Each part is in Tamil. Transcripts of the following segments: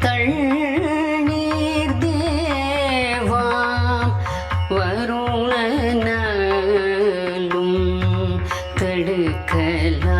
தள்நீர் தேவாம். வருணனாலும் தடுக்கலாகா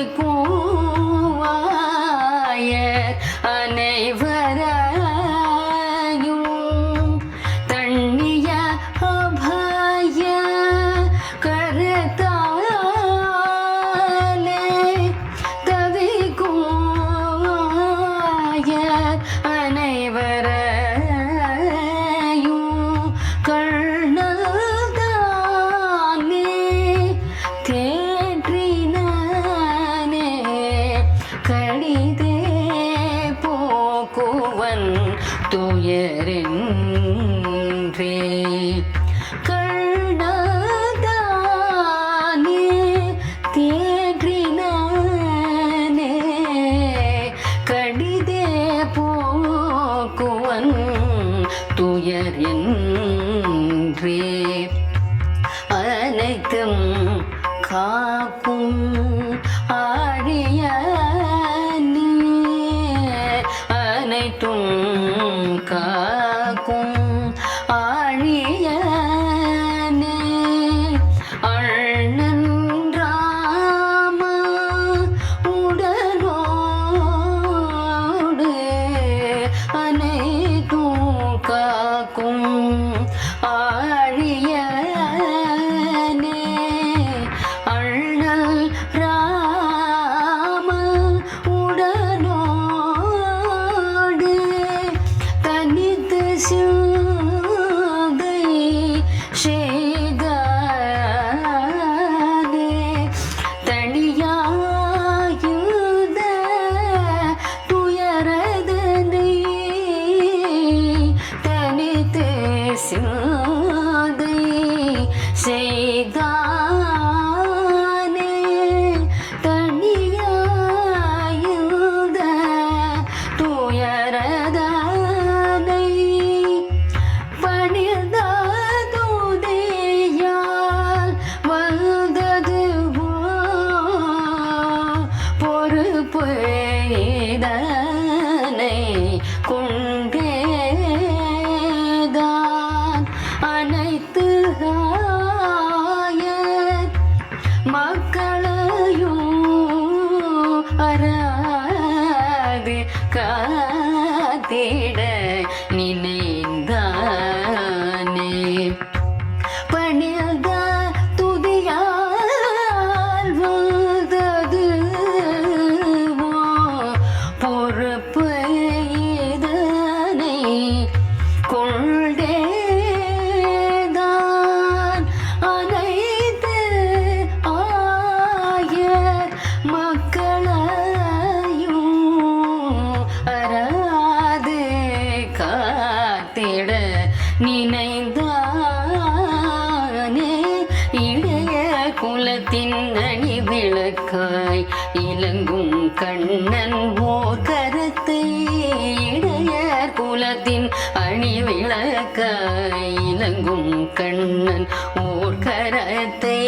தவிக்குவாய போக்குவன் துயரின்றே. கண்ணதானே தேற்றினானே. கடிதே போக்குவன் துயர் என்றே அனைத்தும் காக்கும் ஆ அனைத்தும் கொண்டேதான் அனைத்து மக்களையும் அறாது காத்திட விளக்காய் இலங்கும் கண்ணன் ஓர் கரத்தை இளைய குலத்தின் அணி விளக்காய் இலங்கும் கண்ணன் ஓர் கரத்தை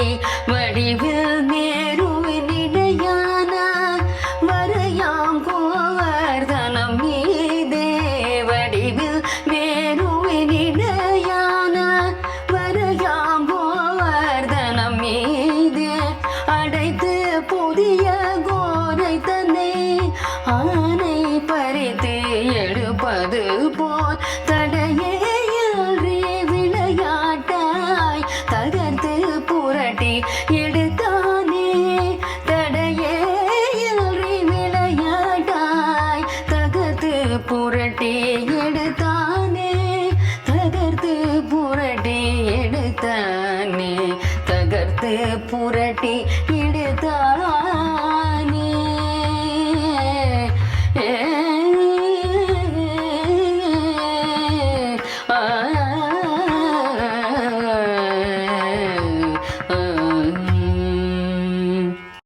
வடிவில் நேருவினிடையான வரையாம் கோவர் தனம் மீதே வடிவில் மீதே ஆனை பறித்து எடுப்பது போல் தடையேறி விளையாட்டாய் தகர்த்து புரட்டி எடுத்தானே. தடையேறி விளையாட்டாய் தகர்த்து புரட்டி எடுத்தானே. தகர்த்து புரட்டி எடுத்தானே. தகர்த்து புரட்டி